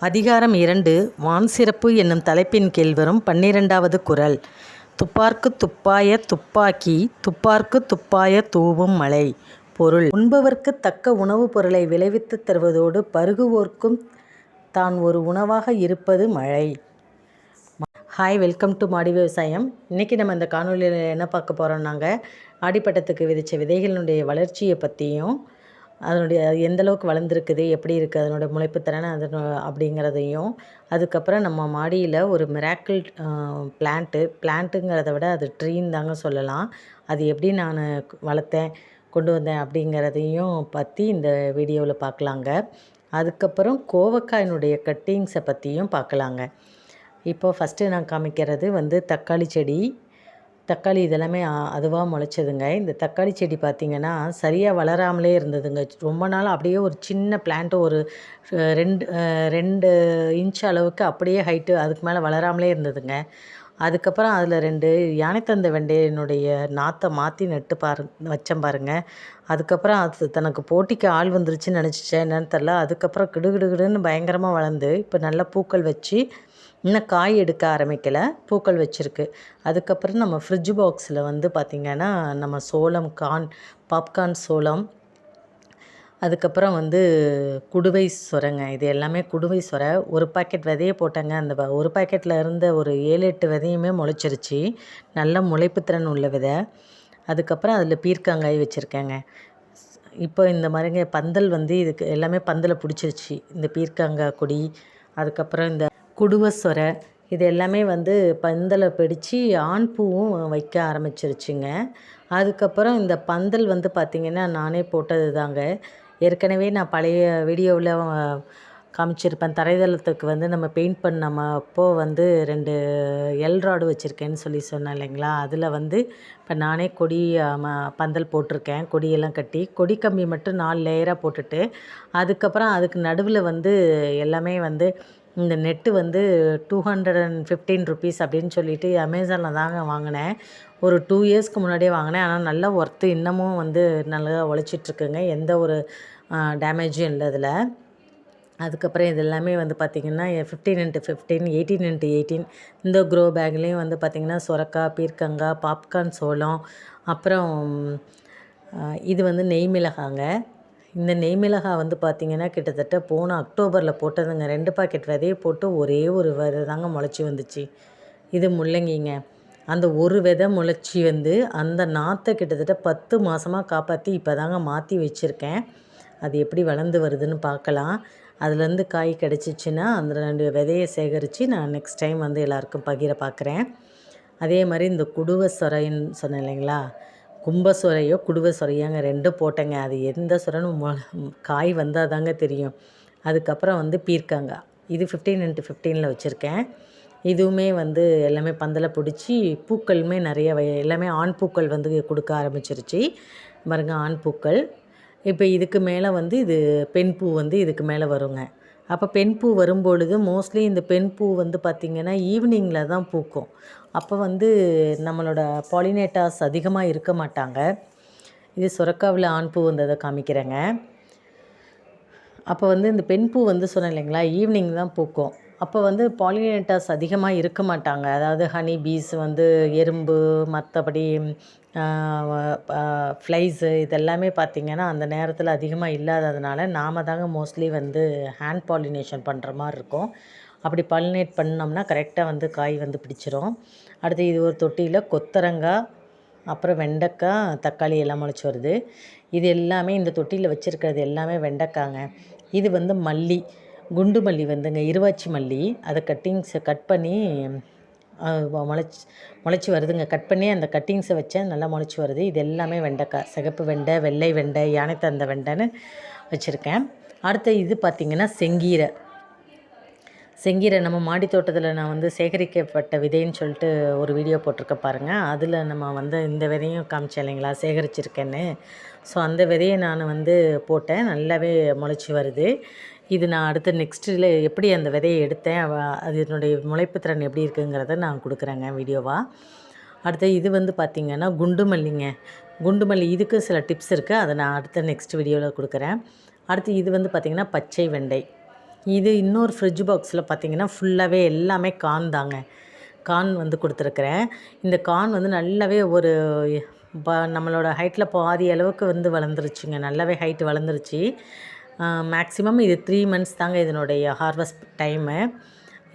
அதிகாரம் இரண்டு வான் சிறப்பு என்னும் தலைப்பின் கீழ் வரும் பன்னிரெண்டாவது குரல். துப்பார்க்கு துப்பாய துப்பாக்கி துப்பார்க்கு துப்பாய தூவும் மழை பொருள். உண்பவர்க்கு தக்க உணவுப் பொருளை விளைவித்து தருவதோடு பருகுவோர்க்கும் தான் ஒரு உணவாக இருப்பது மழை. ஹாய் வெல்கம் டு மாடி விவசாயம். இன்றைக்கி நம்ம இந்த காணொலியில் என்ன பார்க்க போகிறோம்னாங்க ஆடிப்பட்டத்துக்கு விதைச்ச விதைகளினுடைய வளர்ச்சியை பற்றியும் அதனுடைய எந்தளவுக்கு எந்த அளவுக்கு வளர்ந்துருக்குது எப்படி இருக்குது அதனுடைய முளைப்புத்திறன் அது அப்படிங்கிறதையும் அதுக்கப்புறம் நம்ம மாடியில் ஒரு மிராக்கிள் பிளான்ட்டு பிளான்ட்டுங்கிறத விட அது ட்ரீன்னு தாங்க சொல்லலாம். அது எப்படி நான் வளர்த்தேன் கொண்டு வந்தேன் அப்படிங்கிறதையும் பற்றி இந்த வீடியோவில் பார்க்கலாங்க. அதுக்கப்புறம் கோவக்காயினுடைய கட்டிங்ஸை பற்றியும் பார்க்கலாங்க. இப்போ ஃபஸ்ட்டு நான் காமிக்கிறது வந்து தக்காளி செடி. தக்காளி இதெல்லாமே அதுவாக முளைச்சதுங்க. இந்த தக்காளி செடி பார்த்திங்கன்னா சரியாக வளராமலே இருந்ததுங்க. ரொம்ப நாள் அப்படியே ஒரு சின்ன பிளான்ட்டு ஒரு ரெண்டு ரெண்டு இன்ச் அளவுக்கு அப்படியே ஹைட்டு அதுக்கு மேலே வளராமலே இருந்ததுங்க. அதுக்கப்புறம் அதில் ரெண்டு யானைத்தந்த வெண்டையினுடைய நாற்றை மாற்றி நட்டு பாரு வச்சேன் பாருங்க. அதுக்கப்புறம் அது தனக்கு போட்டிக்கு ஆள் வந்துருச்சுன்னு நினச்சிச்சேன். என்னன்னு தெரில அதுக்கப்புறம் கிடுகிடுகிடுன்னு பயங்கரமாக வளர்ந்து இப்போ நல்ல பூக்கள் வச்சு இன்னும் காய் எடுக்க ஆரம்பிக்கலை. பூக்கள் வச்சுருக்கு. அதுக்கப்புறம் நம்ம ஃப்ரிட்ஜ் பாக்ஸில் வந்து பார்த்திங்கன்னா நம்ம சோளம் கார்ன் பாப்கார்ன் சோளம் அதுக்கப்புறம் வந்து குடுவை சொரைங்க. இது எல்லாமே குடுவை சொரை. ஒரு பாக்கெட் விதையை போட்டேங்க. அந்த ஒரு பாக்கெட்டில் இருந்த ஒரு ஏழு எட்டு விதையுமே முளைச்சிருச்சு. நல்ல முளைப்புத்திறன் உள்ள விதை. அதுக்கப்புறம் அதில் பீர்க்கங்காய் வச்சுருக்கேங்க. இப்போ இந்த மாதிரிங்க பந்தல் வந்து இதுக்கு எல்லாமே பந்தலை பிடிச்சிருச்சு. இந்த பீர்க்கங்காய் கொடி அதுக்கப்புறம் இந்த குடுவஸ்வர இது எல்லாமே வந்து பந்தலை பிடிச்சி ஆண் பூவும் வைக்க ஆரம்பிச்சிருச்சுங்க. அதுக்கப்புறம் இந்த பந்தல் வந்து பார்த்திங்கன்னா நானே போட்டது தாங்க ஏற்கனவே நான் பழைய வீடியோவில் காமிச்சிருப்பேன். தரைதளத்துக்கு வந்து நம்ம பெயிண்ட் பண்ண நம்ம வந்து ரெண்டு எல் ராடு வச்சுருக்கேன்னு சொல்லி சொன்னேன் இல்லைங்களா? அதில் வந்து இப்போ நானே கொடி பந்தல் போட்டிருக்கேன். கொடியெல்லாம் கட்டி கொடி கம்பி மட்டும் நாலு லேயராக போட்டுட்டு அதுக்கப்புறம் அதுக்கு நடுவில் வந்து எல்லாமே வந்து இந்த நெட்டு வந்து two hundred and fifteen rupees அப்படின்னு சொல்லிட்டு அமேசானில் தாங்க வாங்கினேன். ஒரு டூ இயர்ஸ்க்கு முன்னாடியே வாங்கினேன். ஆனால் நல்ல ஒர்த்து இன்னமும் வந்து நல்லா உழைச்சிட்ருக்குங்க. எந்த ஒரு டேமேஜும் இல்லை அதில். அதுக்கப்புறம் இது எல்லாமே வந்து பார்த்திங்கன்னா fifteen into fifteen eighteen into eighteen இந்த க்ரோ பேக்லேயும் வந்து பார்த்திங்கன்னா சுரக்காய் பீர்க்கங்காய் பாப்கார்ன் சோளம் அப்புறம் இது வந்து நெய் மிளகாங்க. இந்த நெய் மிளகாய் வந்து பார்த்திங்கன்னா கிட்டத்தட்ட போன அக்டோபரில் போட்டதுங்க. ரெண்டு பாக்கெட் விதைய போட்டு ஒரே ஒரு விதை தாங்க முளைச்சி வந்துச்சு. இது முள்ளங்கிங்க. அந்த ஒரு விதை முளைச்சி வந்து அந்த நாற்றை கிட்டத்தட்ட பத்து மாதமாக காப்பாற்றி இப்போ தாங்க மாற்றி வச்சுருக்கேன். அது எப்படி வளர்ந்து வருதுன்னு பார்க்கலாம் அதுலேருந்து காய் கிடச்சிச்சின்னா அந்த ரெண்டு விதையை சேகரித்து நான் நெக்ஸ்ட் டைம் வந்து எல்லாருக்கும் பகிர பார்க்குறேன் அதே மாதிரி இந்த குடுவை சொரைன்னு சொன்னேன் இல்லைங்களா? கும்ப சுரையோ குடுவை சொரையோங்க ரெண்டும் போட்டேங்க. அது எந்த சுரன்னு மொ- காய் வந்தால் தாங்க தெரியும். அதுக்கப்புறம் வந்து பீர்க்கங்காய் இது ஃபிஃப்டீன் இன்ட்டு ஃபிஃப்டீனில் வச்சுருக்கேன். இதுவுமே வந்து எல்லாமே பந்தலை பிடிச்சி பூக்களுமே நிறைய எல்லாமே ஆண் பூக்கள் வந்து கொடுக்க ஆரம்பிச்சிருச்சு. பாருங்க ஆண் பூக்கள். இப்போ இதுக்கு மேலே வந்து இது பெண் பூ வந்து இதுக்கு மேலே வருங்க. அப்போ பெண் பூ வரும்பொழுது மோஸ்ட்லி இந்த பெண் பூ வந்து பார்த்திங்கன்னா ஈவினிங்கில் தான் பூக்கும். அப்போ வந்து நம்மளோட பாலினேட்டாஸ் அதிகமாக இருக்க மாட்டாங்க. இது சுரக்காவில் ஆண் பூ வந்ததை காமிக்கிறேங்க. அப்போ வந்து இந்த பெண் பூ வந்து சொன்னேன் இல்லைங்களா ஈவினிங் தான் பூக்கும். அப்போ வந்து பாலினேட்டாஸ் அதிகமாக இருக்க மாட்டாங்க. அதாவது ஹனி பீஸ் வந்து எறும்பு மற்றபடி ஃப்ளைஸு இதெல்லாமே பார்த்திங்கன்னா அந்த நேரத்தில் அதிகமாக இல்லாததுனால நாம தாங்க மோஸ்ட்லி வந்து ஹேண்ட் பாலினேஷன் பண்ணுற மாதிரி இருக்கும். அப்படி பாலினேட் பண்ணோம்னா கரெக்டாக வந்து காய் வந்து பிடிச்சிரும். அடுத்து இது ஒரு தொட்டியில் கொத்தரங்காய் அப்புறம் வெண்டைக்காய் தக்காளி எல்லாம் முளைச்சி வருது. இது எல்லாமே இந்த தொட்டியில் வச்சுருக்கிறது எல்லாமே வெண்டைக்காங்க. இது வந்து மல்லி குண்டு மல்லி வந்துங்க இருவாச்சி மல்லி. அதை கட்டிங்ஸை கட் பண்ணி முளைச்சி முளைச்சி வருதுங்க. கட் பண்ணி அந்த கட்டிங்ஸை வச்சேன் நல்லா முளைச்சி வருது. இது எல்லாமே வெண்டைக்காய் சிகப்பு வெண்டை வெள்ளை வெண்டை யானைத்தந்த வெண்டைன்னு வச்சுருக்கேன். அடுத்து இது பார்த்திங்கன்னா செங்கீரை. செங்கீரை நம்ம மாடி தோட்டத்தில் நான் வந்து சேகரிக்கப்பட்ட விதைன்னு சொல்லிட்டு ஒரு வீடியோ போட்டிருக்கேன் பாருங்கள் அதில் நம்ம வந்து இந்த விதையும் காமிச்சேன் இல்லைங்களா? சேகரிச்சிருக்கேன்னு. ஸோ அந்த விதையை நான் வந்து போட்டேன். நல்லாவே முளைச்சி வருது. இது நான் அடுத்து நெக்ஸ்ட்டில் எப்படி அந்த விதையை எடுத்தேன்? அதனுடைய முளைப்பு திறன் எப்படி இருக்குங்கிறத நான் கொடுக்குறேங்க வீடியோவாக அடுத்து இது வந்து பார்த்திங்கன்னா குண்டு மல்லிங்க. குண்டு மல்லி இதுக்கு சில டிப்ஸ் இருக்குது அதை நான் அடுத்த நெக்ஸ்ட் வீடியோவில் கொடுக்குறேன். அடுத்து இது வந்து பார்த்திங்கன்னா பச்சை வெண்டை. இது இன்னொரு ஃப்ரிட்ஜ் பாக்ஸில் பார்த்தீங்கன்னா ஃபுல்லாகவே எல்லாமே கான் தாங்க. கான் வந்து கொடுத்துருக்குறேன். இந்த கான் வந்து நல்லாவே ஒரு ப நம்மளோட ஹைட்டில் பாதி அளவுக்கு வந்து வளர்ந்துருச்சுங்க. நல்லாவே ஹைட் வளர்ந்துருச்சு. மேக்ஸிமம் இது த்ரீ மந்த்ஸ் தாங்க இதனுடைய ஹார்வெஸ்ட் டைமு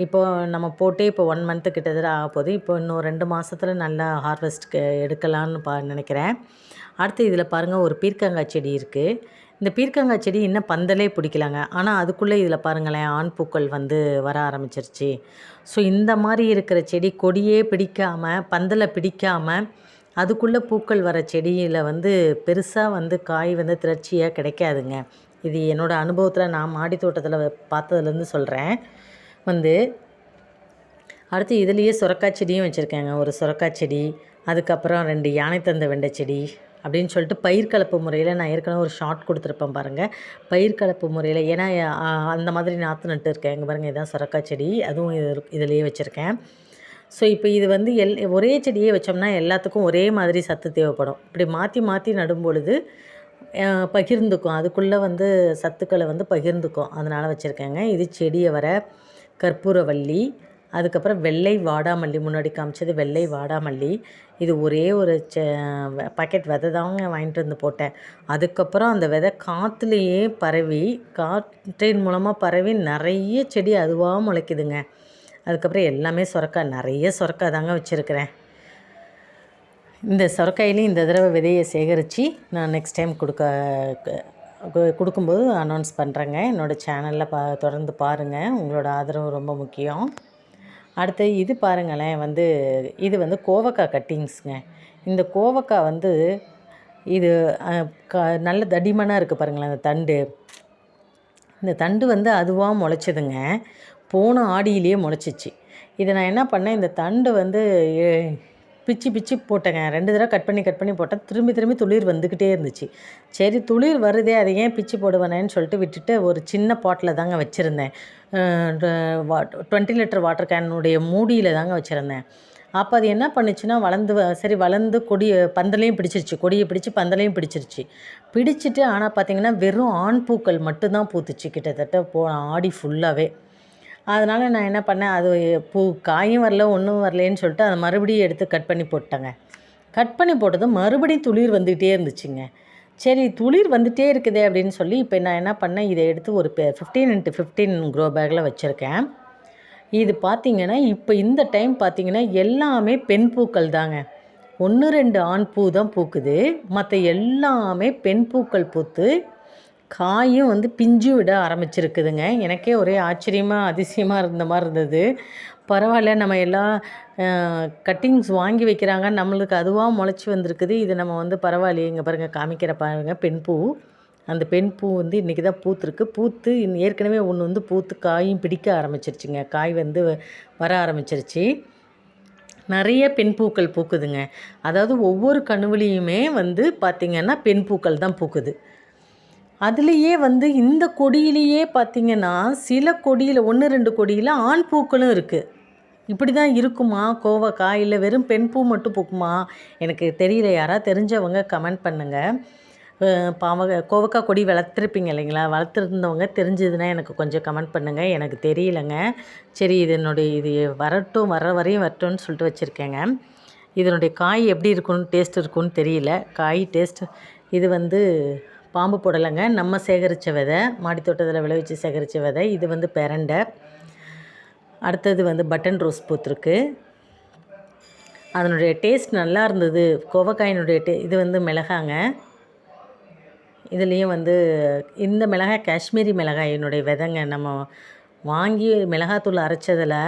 இப்போது நம்ம போட்டே இப்போ ஒன் மந்த்து கிட்டத்தட்ட ஆக போகுது. இப்போ இன்னும் ரெண்டு மாதத்துல நல்லா ஹார்வெஸ்ட்க்கு எடுக்கலான்னு பா நினைக்கிறேன். அடுத்து இதில் பாருங்கள் ஒரு பீர்க்கங்காய் செடி இருக்குது இந்த பீர்க்கங்காய் செடி இன்னும் பந்தலே பிடிக்கலாங்க. ஆனால் அதுக்குள்ளே இதில் பாருங்களேன் ஆண் பூக்கள் வந்து வர ஆரம்பிச்சிருச்சு. ஸோ இந்த மாதிரி இருக்கிற செடி கொடியே பிடிக்காமல் பந்தலை பிடிக்காமல் அதுக்குள்ளே பூக்கள் வர செடியில் வந்து பெருசாக வந்து காய் வந்து திரட்சியாக கிடைக்காதுங்க. இது என்னோடய அனுபவத்தில் நான் மாடி தோட்டத்தில் பார்த்ததுலேருந்து சொல்கிறேன் வந்து அடுத்து இதுலேயே சுரக்காய் செடியும் வச்சுருக்கேங்க. ஒரு சுரக்காய் செடி அதுக்கப்புறம் ரெண்டு யானை தந்த வெண்டை செடி. அப்படின்னு சொல்லிட்டு பயிர் கலப்பு முறையில் நான் ஏற்கனவே ஒரு ஷார்ட் கொடுத்துருப்பேன் பாருங்கள் பயிர் கலப்பு முறையில் ஏன்னா அந்த மாதிரி நாற்று நட்டு இருக்கேன். இங்கே பாருங்கள் இதான் சுரக்காய் செடி. அதுவும் இது இதுலேயே வச்சுருக்கேன். ஸோ இப்போ இது வந்து எல் ஒரே செடியே வச்சோம்னா எல்லாத்துக்கும் ஒரே மாதிரி சத்து தேவைப்படும். இப்படி மாற்றி மாற்றி நடும் பொழுது பகிர்ந்துக்கும். அதுக்குள்ளே வந்து சத்துக்களை வந்து பகிர்ந்துக்கும். அதனால் வச்சுருக்கேங்க. இது செடியை வர கற்பூரவள்ளி அதுக்கப்புறம் வெள்ளை வாடாமல்லி முன்னாடி காமிச்சது வெள்ளை வாடாமல்லி. இது ஒரே ஒரு பாக்கெட் விதை தாங்க வாங்கிட்டு வந்து போட்டேன். அதுக்கப்புறம் அந்த விதை காற்றுலேயே பரவி காற்றின் மூலமாக பரவி நிறைய செடி அதுவாக முளைக்குதுங்க. அதுக்கப்புறம் எல்லாமே சுரக்காய் நிறைய சுரக்காய் தாங்க வச்சுருக்கிறேன். இந்த சுரக்காயிலையும் இந்த தடவை விதையை சேகரித்து நான் நெக்ஸ்ட் டைம் கொடுக்க கு- கொடுக்கும்போது அனௌன்ஸ் பண்ணுறேங்க என்னோடய சேனலில் பா தொடர்ந்து பாருங்கள் உங்களோட ஆதரவு ரொம்ப முக்கியம். அடுத்து இது பாருங்களேன் வந்து இது வந்து கோவக்காய் கட்டிங்ஸுங்க. இந்த கோவக்காய் வந்து இது க நல்ல தடிமனாக இருக்குது பாருங்களேன் அந்த தண்டு. இந்த தண்டு வந்து அதுவாக முளைச்சதுங்க. போன ஆடியிலேயே முளைச்சிச்சு. இதை நான் என்ன பண்ணேன் இந்த தண்டு வந்து பிச்சு பிச்சு போட்டேங்க. ரெண்டு தடவை கட் பண்ணி கட் பண்ணி போட்டேன். திரும்பி திரும்பி துளிர் வந்துக்கிட்டே இருந்துச்சு. சரி துளிர் வருதே அதை ஏன் பிச்சு போடுவேனேன்னு சொல்லிட்டு விட்டுட்டு ஒரு சின்ன பாட்டில் தாங்க வச்சுருந்தேன். டுவெண்ட்டி லிட்டர் வாட்டர் கேனுடைய மூடியில் தாங்க வச்சுருந்தேன். அப்போ அது என்ன பண்ணுச்சுன்னா வளர்ந்து வ- சரி வளர்ந்து கொடி பந்தலையும் பிடிச்சிருச்சு. கொடியை பிடிச்சி பந்தலையும் பிடிச்சிருச்சு. பிடிச்சிட்டு ஆனால் பார்த்தீங்கன்னா வெறும் ஆண் பூக்கள் மட்டும்தான் பூத்துச்சு. கிட்டத்தட்ட போன ஆடி ஃபுல்லாகவே அதனால் நான் என்ன பண்ணேன் அது பூ காயும் வரல ஒன்றும் வரலேன்னு சொல்லிட்டு அதை மறுபடியும் எடுத்து கட் பண்ணி போட்டேங்க. கட் பண்ணி போட்டதும் மறுபடியும் துளிர் வந்துகிட்டே இருந்துச்சுங்க. சரி துளிர் வந்துகிட்டே இருக்குதே அப்படின்னு சொல்லி இப்போ நான் என்ன பண்ணேன் இதை எடுத்து ஒரு ஃபிஃப்டீன் இன்ட்டு ஃபிஃப்டீன் க்ரோ பேக்கில் வச்சுருக்கேன். இது பார்த்தீங்கன்னா இப்போ இந்த டைம் பார்த்திங்கன்னா எல்லாமே பெண் பூக்கள் தாங்க. ஒன்று ரெண்டு ஆண் பூ தான் பூக்குது. மற்ற எல்லாமே பெண் பூக்கள் பூத்து காயும் வந்து பிஞ்சு விட ஆரம்பிச்சிருக்குதுங்க. எனக்கே ஒரே ஆச்சரியமாக அதிசயமாக இருந்த மாதிரி இருந்தது. பரவாயில்ல நம்ம எல்லாம் கட்டிங்ஸ் வாங்கி வைக்கிறாங்க. நம்மளுக்கு அதுவாக முளைச்சி வந்திருக்குது. இது நம்ம வந்து பரவாயில்லையே இங்கே பாருங்கள் காமிக்கிற பாருங்க பெண் பூ. அந்த பெண் பூ வந்து இன்றைக்கி தான் பூத்துருக்கு. பூத்து ஏற்கனவே ஒன்று வந்து பூத்து காயும் பிடிக்க ஆரம்பிச்சிருச்சுங்க. காய் வந்து வர ஆரம்பிச்சிருச்சு. நிறைய பெண் பூக்கள் பூக்குதுங்க. அதாவது ஒவ்வொரு கணுவிலையுமே வந்து பார்த்திங்கன்னா பெண் பூக்கள் தான் பூக்குது. அதுலேயே வந்து இந்த கொடியிலேயே பார்த்தீங்கன்னா சில கொடியில் ஒன்று ரெண்டு கொடியில் ஆண் பூக்களும் இருக்குது இப்படி தான் இருக்குமா? கோவக்காய் இல்லை வெறும் பெண் பூ மட்டும் பூக்குமா? எனக்கு தெரியல. யாராவது தெரிஞ்சவங்க கமெண்ட் பண்ணுங்கள் பாவக கோவக்காய் கொடி வளர்த்துருப்பீங்க இல்லைங்களா? வளர்த்துருந்தவங்க தெரிஞ்சதுன்னா எனக்கு கொஞ்சம் கமெண்ட் பண்ணுங்கள் எனக்கு தெரியலங்க. சரி இது என்னுடைய இது வரட்டும் வர வரையும் வரட்டும்னு சொல்லிட்டு வச்சுருக்கேங்க. இதனுடைய காய் எப்படி இருக்கும்னு டேஸ்ட் இருக்கும்னு தெரியல. காய் டேஸ்ட் இது வந்து பாம்பு புடலைங்க. நம்ம சேகரித்த விதை மாடித்தோட்டத்தில் விளைவிச்சு சேகரித்த விதை இது வந்து பெரண்டை. அடுத்தது வந்து பட்டன் ரோஸ் பூத்துருக்கு. அதனுடைய டேஸ்ட் நல்லா இருந்தது. கோவக்காயினுடைய டே இது வந்து மிளகாங்க. இதுலேயும் வந்து இந்த மிளகாய் காஷ்மீரி மிளகாயினுடைய விதைங்க. நம்ம வாங்கி மிளகாத்தூள் அரைச்சதில்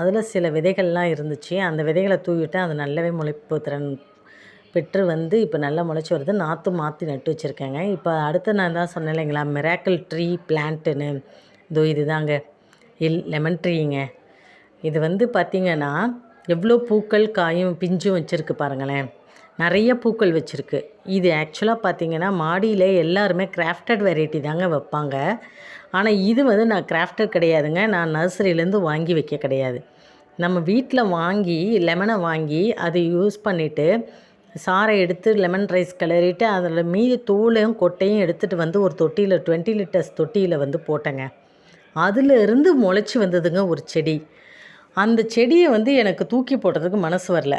அதில் சில விதைகள்லாம் இருந்துச்சு. அந்த விதைகளை தூவிட்டு அது நல்லாவே முளைப்பு திறன் பெற்று வந்து இப்போ நல்லா முளைச்சி வருது. நாற்று மாற்றி நட்டு வச்சுருக்கேங்க. இப்போ அடுத்து நான் தான் சொன்னேன் இல்லைங்களா? மிராக்கிள் ட்ரீ பிளான்ட்டுன்னு இதோ இதுதாங்க. இல் லெமன் ட்ரீங்க இது வந்து பார்த்திங்கன்னா எவ்வளோ பூக்கள் காயும் பிஞ்சும் வச்சுருக்கு பாருங்களேன். நிறைய பூக்கள் வச்சுருக்கு. இது ஆக்சுவலாக பார்த்திங்கன்னா மாடியில் எல்லாருமே கிராஃப்டட் வெரைட்டி தாங்க வைப்பாங்க. ஆனால் இது வந்து நான் கிராஃப்டட் கிடையாதுங்க. நான் நர்சரியிலேருந்து வாங்கி வைக்க கிடையாது. நம்ம வீட்டில் வாங்கி லெமனை வாங்கி அதை யூஸ் பண்ணிவிட்டு சாறை எடுத்து லெமன் ரைஸ் கிளறிட்டு அதில் மீதி தூளையும் கொட்டையும் எடுத்துகிட்டு வந்து ஒரு தொட்டியில் டுவெண்ட்டி லிட்டர்ஸ் தொட்டியில் வந்து போட்டேங்க. அதிலிருந்து முளைச்சி வந்ததுங்க ஒரு செடி. அந்த செடியை வந்து எனக்கு தூக்கி போடுறதுக்கு மனசு வரல.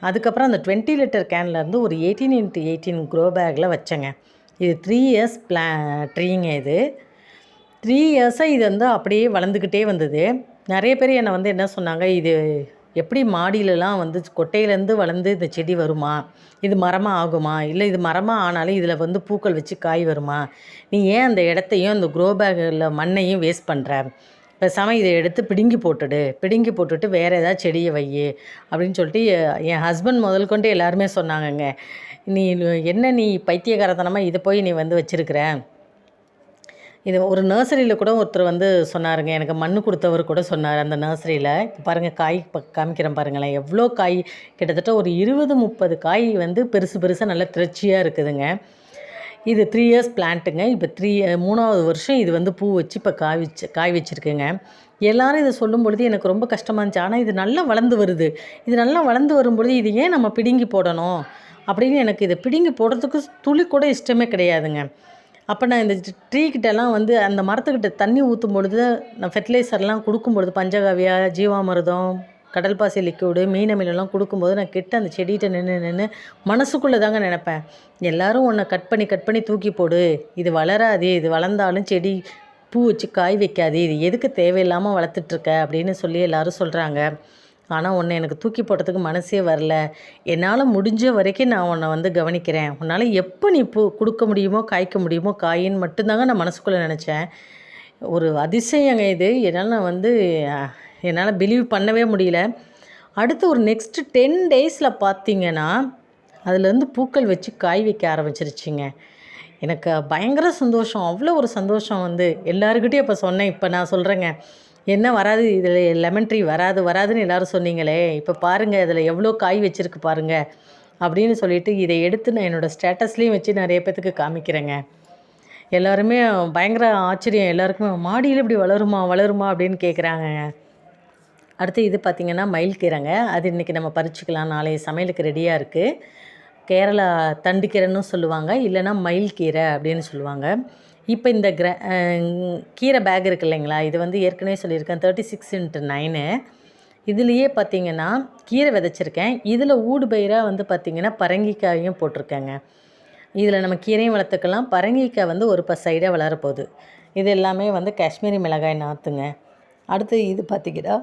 அதுக்கப்புறம் அந்த டுவெண்ட்டி லிட்டர் கேனில் இருந்து ஒரு எயிட்டீன் இன்ட்டு எயிட்டீன் க்ரோ பேக்கில் வச்சேங்க. இது த்ரீ இயர்ஸ் பிளா ட்ரீங்க இது. த்ரீ இயர்ஸாக இது வந்து அப்படியே வளர்ந்துக்கிட்டே வந்தது. நிறைய பேர் என்னை வந்து என்ன சொன்னாங்க இது எப்படி மாடியிலலாம் வந்து கொட்டையிலேருந்து வளர்ந்து இந்த செடி வருமா? இது மரமாக ஆகுமா? இல்லை இது மரமாக ஆனாலும் இதில் வந்து பூக்கள் வச்சு காய் வருமா? நீ ஏன் அந்த இடத்தையும் அந்த க்ரோ பேக்கில் மண்ணையும் வேஸ்ட் பண்ணுற பேசாமல் இதை எடுத்து பிடுங்கி போட்டுடு. பிடுங்கி போட்டுட்டு வேறு ஏதாவது செடியை வை. அப்படின்னு சொல்லிட்டு என் ஹஸ்பண்ட் முதல் கொண்டு எல்லாருமே சொன்னாங்கங்க. நீ என்ன நீ பைத்தியகாரத்தனமாக இதை போய் நீ வந்து வச்சிருக்கிற? இது ஒரு நர்சரியில் கூட ஒருத்தர் வந்து சொன்னாருங்க. எனக்கு மண் கொடுத்தவர் கூட சொன்னார் அந்த நர்சரியில் பாருங்கள் காய் இப்போ காமிக்கிறேன் பாருங்களேன். எவ்வளோ காய்? கிட்டத்தட்ட ஒரு இருபது முப்பது காய் வந்து பெருசு பெருசாக நல்லா திரட்சியாக இருக்குதுங்க. இது த்ரீ இயர்ஸ் பிளான்ட்டுங்க இப்போ த்ரீ மூணாவது வருஷம் இது வந்து பூ வச்சு இப்போ காய் வச்சு காய் வச்சுருக்குங்க. எல்லாரும் இதை சொல்லும் பொழுது எனக்கு ரொம்ப கஷ்டமாக இருந்துச்சு. ஆனால் இது நல்லா வளர்ந்து வருது. இது நல்லா வளர்ந்து வரும்பொழுது இது ஏன் நம்ம பிடுங்கி போடணும்? அப்படின்னு எனக்கு இதை பிடுங்கி போடுறதுக்கு துளி கூட இஷ்டமே கிடையாதுங்க. அப்போ நான் இந்த ட்ரீ கிட்டலாம் வந்து அந்த மரத்துக்கிட்ட தண்ணி ஊற்றும் பொழுது நான் ஃபெர்டிலைசர்லாம் கொடுக்கும் பொழுது பஞ்சகாவியா ஜீவாமிரதம் கடல் பாசி லிக்யூடு மீன் அமிலெல்லாம் கொடுக்கும்போது நான் கிட்ட அந்த செடிகிட்ட நின்று நின்று மனசுக்குள்ளே தாங்க நினப்பேன். எல்லாரும் உன்னை கட் பண்ணி கட் பண்ணி தூக்கி போடு. இது வளராது இது வளர்ந்தாலும் செடி பூ வச்சு காய் வைக்காது இது எதுக்கு தேவையில்லாமல் வளர்த்துட்ருக்க அப்படின்னு சொல்லி எல்லோரும் சொல்கிறாங்க ஆனால் உன்னை எனக்கு தூக்கி போட்டதுக்கு மனசே வரல. என்னால் முடிஞ்ச வரைக்கும் நான் உன்னை வந்து கவனிக்கிறேன். உன்னால் எப்போ நீ பூ கொடுக்க முடியுமோ காய்க்க முடியுமோ காயின்னு மட்டும்தாங்க நான் மனசுக்குள்ளே நினச்சேன். ஒரு அதிசயங்க இது. என்னால் நான் வந்து என்னால் பிலீவ் பண்ணவே முடியல. அடுத்து ஒரு நெக்ஸ்ட்டு டென் டேஸில் பார்த்தீங்கன்னா அதுலேருந்து பூக்கள் வச்சு காய் வைக்க ஆரம்பிச்சிருச்சுங்க. எனக்கு பயங்கர சந்தோஷம். அவ்வளோ ஒரு சந்தோஷம் வந்து. எல்லாருக்கிட்டையும் இப்போ சொன்னேன். இப்போ நான் சொல்கிறேங்க என்ன வராது? இதில் லெமன் ட்ரீ வராது வராதுன்னு எல்லாரும் சொன்னீங்களே. இப்போ பாருங்கள் இதில் எவ்வளோ காய் வச்சுருக்கு பாருங்கள் அப்படின்னு சொல்லிட்டு இதை எடுத்து நான் என்னோடய ஸ்டேட்டஸ்லேயும் வச்சு நிறைய பேத்துக்கு காமிக்கிறேங்க. எல்லாருமே பயங்கர ஆச்சரியம். எல்லாருக்குமே மாடியில் இப்படி வளருமா வளருமா? அப்படின்னு கேட்குறாங்க அடுத்து இது பார்த்திங்கன்னா மயில்கீரைங்க அது இன்றைக்கி நம்ம பறிச்சுக்கலாம். நாளைய சமையலுக்கு ரெடியாக இருக்குது கேரளா தண்டுக்கீரைன்னு சொல்லுவாங்க. இல்லைன்னா மயில்கீரை அப்படின்னு சொல்லுவாங்க. இப்போ இந்த கிர கீரை பேக் இருக்கு இல்லைங்களா? இது வந்து ஏற்கனவே சொல்லியிருக்கேன். தேர்ட்டி சிக்ஸ் இன்ட்டு நைனு இதுலேயே பார்த்தீங்கன்னா கீரை விதைச்சிருக்கேன். இதில் ஊடு பயிராக வந்து பார்த்திங்கன்னா பரங்கிக்காயும் போட்டிருக்கேங்க. இதில் நம்ம கீரையும் வளர்த்துக்கலாம். பரங்கிக்காய் வந்து ஒரு ப சைடாக வளரப்போகுது இது எல்லாமே வந்து காஷ்மீரி மிளகாய் நாற்றுங்க அடுத்து இது பார்த்திங்கன்னா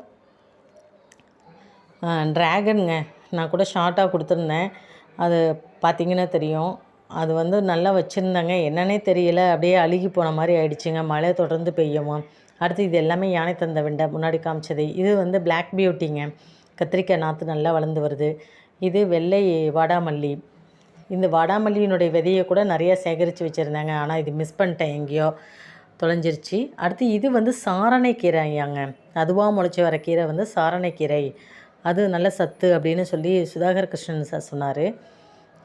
ட்ராகனுங்க நான் கூட ஷார்ட்டாக கொடுத்துருந்தேன். அது பார்த்தீங்கன்னா தெரியும். அது வந்து நல்லா வச்சுருந்தாங்க. என்னன்னே தெரியல. அப்படியே அழுகி போன மாதிரி ஆயிடுச்சுங்க. மழை தொடர்ந்து பெய்யுமா? அடுத்து இது எல்லாமே யானை தந்த வெண்டை. முன்னாடி காமிச்சது. இது வந்து பிளாக் பியூட்டிங்க கத்திரிக்காய் நாற்று நல்லா வளர்ந்து வருது. இது வெள்ளை வாடாமல்லி. இந்த வாடாமல்லியினுடைய விதையை கூட நிறையா சேகரித்து வச்சுருந்தாங்க. ஆனால் இது மிஸ் பண்ணிட்டேன். எங்கேயோ தொலைஞ்சிருச்சு. அடுத்து இது வந்து சாரணை கீரையாங்க அதுவாக முளைச்சி வர கீரை வந்து சாரணை கீரை அது நல்ல சத்து அப்படின்னு சொல்லி சுதாகர் கிருஷ்ணன் சார் சொன்னார்.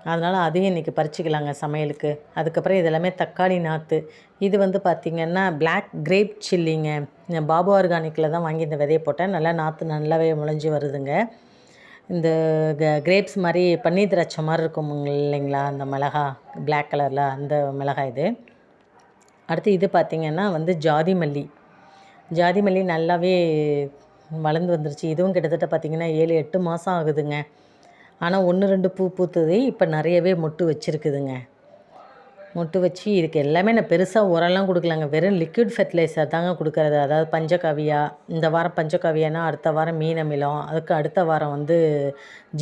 அதனால் அதையும் இன்றைக்கி பறிச்சிக்கலாங்க சமையலுக்கு. அதுக்கப்புறம் இதெல்லாமே தக்காளி நாற்று இது வந்து பார்த்திங்கன்னா பிளாக் கிரேப் சில்லிங்க பாபு ஆர்கானிக்கில் தான் வாங்கி இந்த விதையை போட்டேன். நல்லா நாற்று நல்லாவே முளைஞ்சி வருதுங்க. இந்த கிரேப்ஸ் மாதிரி பன்னீர் திராட்சை மாதிரி இருக்கும் இல்லைங்களா? அந்த மிளகா பிளாக் கலரில் அந்த மிளகாய் இது. அடுத்து இது பார்த்திங்கன்னா வந்து ஜாதி மல்லி. ஜாதி மல்லி நல்லாவே வளர்ந்து வந்துருச்சு. இதுவும் கிட்டத்தட்ட பார்த்திங்கன்னா ஏழு எட்டு மாதம் ஆகுதுங்க. ஆனால் ஒன்று ரெண்டு பூ பூத்தது இப்போ நிறையவே மொட்டு வச்சுருக்குதுங்க. மொட்டு வச்சு இதுக்கு எல்லாமே நான் பெருசாக உரம்லாம் கொடுக்கலாங்க. வெறும் லிக்விட் ஃபெர்டிலைசர் தாங்க கொடுக்குறது. அதாவது பஞ்சகவியா இந்த வாரம் பஞ்சகவியானா அடுத்த வாரம் மீன் அமிலம் அதுக்கு அடுத்த வாரம் வந்து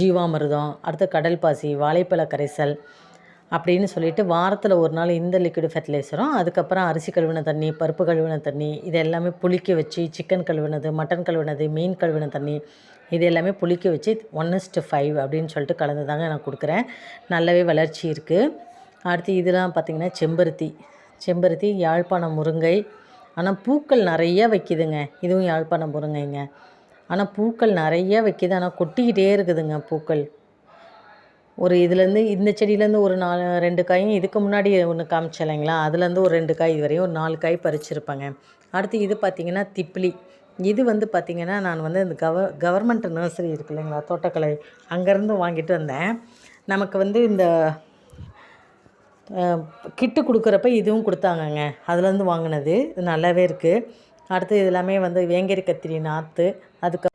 ஜீவாமிர்தம் அடுத்து கடல் பாசி வாழைப்பழ கரைசல் அப்படின்னு சொல்லிட்டு வாரத்தில் ஒரு நாள் இந்த லிக்விட் ஃபெர்டிலைசரும் அதுக்கப்புறம் அரிசி கழுவின தண்ணி பருப்பு கழுவின தண்ணி இது எல்லாமே புளிக்க வச்சு சிக்கன் கழுவினது மட்டன் கழுவினது மீன் கழுவின தண்ணி இது எல்லாமே புளிக்க வச்சு ஒன் இஸ்ட்டு ஃபைவ் அப்படின்னு சொல்லிட்டு கலந்து தாங்க நான் கொடுக்குறேன். நல்லாவே வளர்ச்சி இருக்குது அடுத்து இதெல்லாம் பார்த்திங்கன்னா செம்பருத்தி. செம்பருத்தி யாழ்ப்பாணம் முருங்கை. ஆனால் பூக்கள் நிறைய வைக்குதுங்க. இதுவும் யாழ்ப்பாணம் முருங்கைங்க. ஆனால் பூக்கள் நிறைய வைக்குது. ஆனால் கொட்டிக்கிட்டே இருக்குதுங்க பூக்கள். ஒரு இதுலேருந்து இந்த செடியிலேருந்து ஒரு நாலு ரெண்டு காயும் இதுக்கு முன்னாடி ஒன்று காமிச்சேன் இல்லைங்களா? அதுலேருந்து ஒரு ரெண்டு காய் இது வரையும் ஒரு நாலு காய் பறிச்சிருப்பேங்க. அடுத்து இது பார்த்திங்கன்னா திப்பிலி. இது வந்து பார்த்திங்கன்னா நான் வந்து இந்த கவ கவர்மெண்ட் நர்சரி இருக்கு இல்லைங்களா தோட்டக்கலை அங்கேருந்து வாங்கிட்டு வந்தேன். நமக்கு வந்து இந்த கிட்டு கொடுக்குறப்ப இதுவும் கொடுத்தாங்கங்க. அதுலேருந்து வாங்கினது. நல்லாவே இருக்குது அடுத்து இது எல்லாமே வந்து வேங்கரி கத்திரி நாற்று அதுக்கு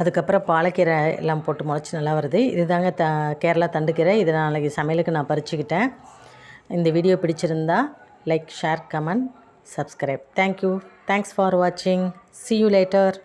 அதுக்கப்புறம் பாலக்கீரை எல்லாம் போட்டு முளைச்சி நல்லா வருது. இதுதாங்க த கேரளா தண்டுக்கீரை. இதை நாளைக்கு சமையலுக்கு நான் பறிச்சுக்கிட்டேன். இந்த வீடியோ பிடிச்சிருந்தா like share comment subscribe thank you thanks for வாட்சிங் சி யூ லேட்டர்